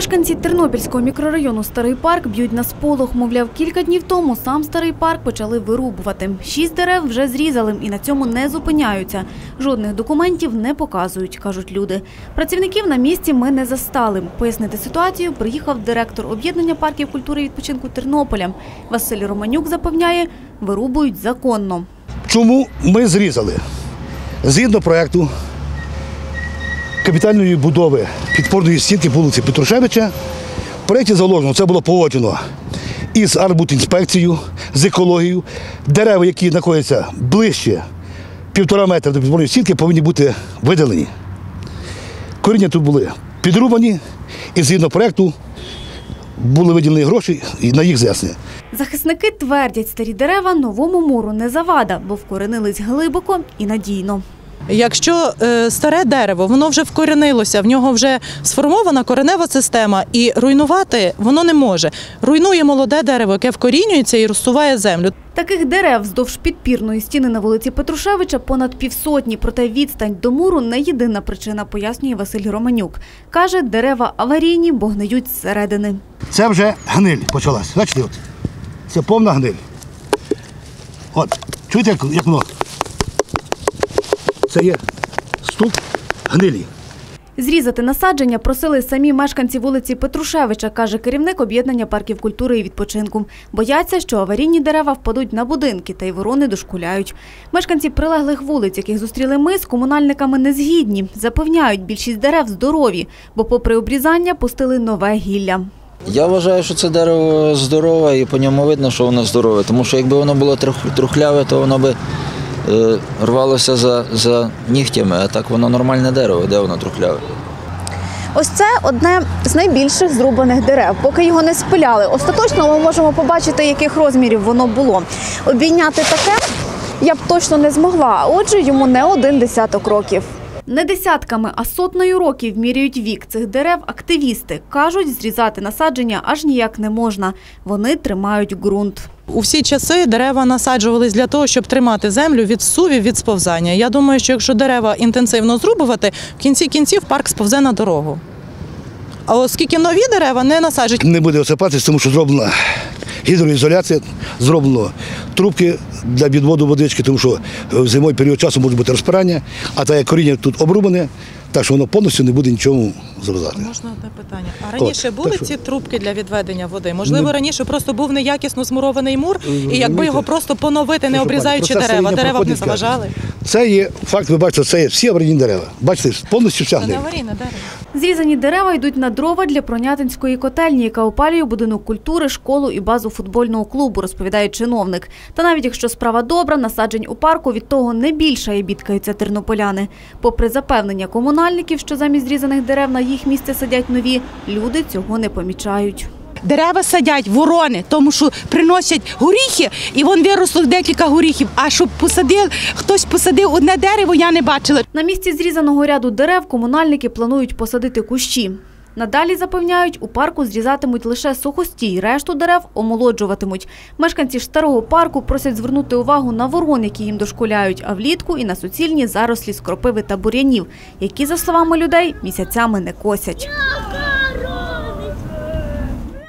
Мешканці Тернопільського мікрорайону Старий парк б'ють на сполох. Мовляв, кілька днів тому сам старий парк почали вирубувати. Шість дерев вже зрізали і на цьому не зупиняються. Жодних документів не показують, кажуть люди. Працівників на місці ми не застали. Пояснити ситуацію приїхав директор об'єднання парків культури і відпочинку Тернополя. Василь Романюк запевняє, вирубують законно. Чому ми зрізали? Згідно проєкту капітальної будови підпорної стінки вулиці Петрушевича, в проєкті заложено, це було погоджено із арбудінспекцією, з екологією. Дерева, які знаходяться ближче півтора метра до підпорної стінки, повинні бути видалені. Коріння тут були підрубані, і згідно проєкту були виділені гроші на їх зяснення. Захисники твердять, старі дерева новому муру не завада, бо вкоренились глибоко і надійно. Якщо е, старе дерево, воно вже вкоренилося, в нього вже сформована коренева система, і руйнувати воно не може. Руйнує молоде дерево, яке вкорінюється і розсуває землю. Таких дерев вздовж підпірної стіни на вулиці Петрушевича понад півсотні, проте відстань до муру не єдина причина, пояснює Василь Романюк. Каже, дерева аварійні, бо гниють зсередини. Це вже гниль почалась. Бачите, от. Це повна гниль. От, чуєте, як, як воно? Це є стук гнилі. Зрізати насадження просили самі мешканці вулиці Петрушевича, каже керівник об'єднання парків культури і відпочинку. Бояться, що аварійні дерева впадуть на будинки та й ворони дошкуляють. Мешканці прилеглих вулиць, яких зустріли ми, з комунальниками не згідні. Запевняють, більшість дерев здорові, бо попри обрізання пустили нове гілля. Я вважаю, що це дерево здорове і по ньому видно, що воно здорове. Тому що якби воно було трухляве, то воно би рвалося за, за нігтями, а так воно нормальне дерево, де воно трухляве. Ось це одне з найбільших зрубаних дерев. Поки його не спиляли. Остаточно ми можемо побачити, яких розмірів воно було. Обійняти таке я б точно не змогла. Отже, йому не один десяток років. Не десятками, а сотнею років міряють вік цих дерев активісти. Кажуть, зрізати насадження аж ніяк не можна. Вони тримають ґрунт. У всі часи дерева насаджувались для того, щоб тримати землю від сувів, від сповзання. Я думаю, що якщо дерева інтенсивно зрубувати, в кінці кінців парк сповзе на дорогу. А оскільки нові дерева не насаджують, Не буде осипатися, тому що зроблена гідроізоляція, зроблено трубки для відводу водички, тому що в зимовий період часу може бути розпирання, а так як коріння тут обрубане, так що воно повністю не буде нічому зрозати. Можна одне питання. А раніше От, були так що- ці трубки для відведення води? Можливо, Ну, раніше просто був неякісно змурований мур, і якби розумієте? його просто поновити, не обрізаючи процес дерева, дерева б не проходить, заважали. Це є факт, ви бачите, це є всі аварійні дерева. Бачите, повністю вся гниль. Зрізані дерева йдуть на дрова для Пронятинської котельні, яка опалює будинок культури, школу і базу футбольного клубу, розповідає чиновник. Та навіть якщо справа добра, насаджень у парку від того не більше, бідкаються тернополяни. Попри запевнення комунальників, що замість зрізаних дерев на їх місце садять нові, люди цього не помічають. Дерева садять ворони, тому що приносять горіхи, і вон виросло декілька горіхів. А щоб посадив, хтось посадив одне дерево, я не бачила. На місці зрізаного ряду дерев комунальники планують посадити кущі. Надалі запевняють, у парку зрізатимуть лише сухостій, решту дерев омолоджуватимуть. Мешканці ж старого парку просять звернути увагу на ворон, які їм дошкуляють, а влітку і на суцільні зарослі скропиви та бур'янів, які, за словами людей, місяцями не косять.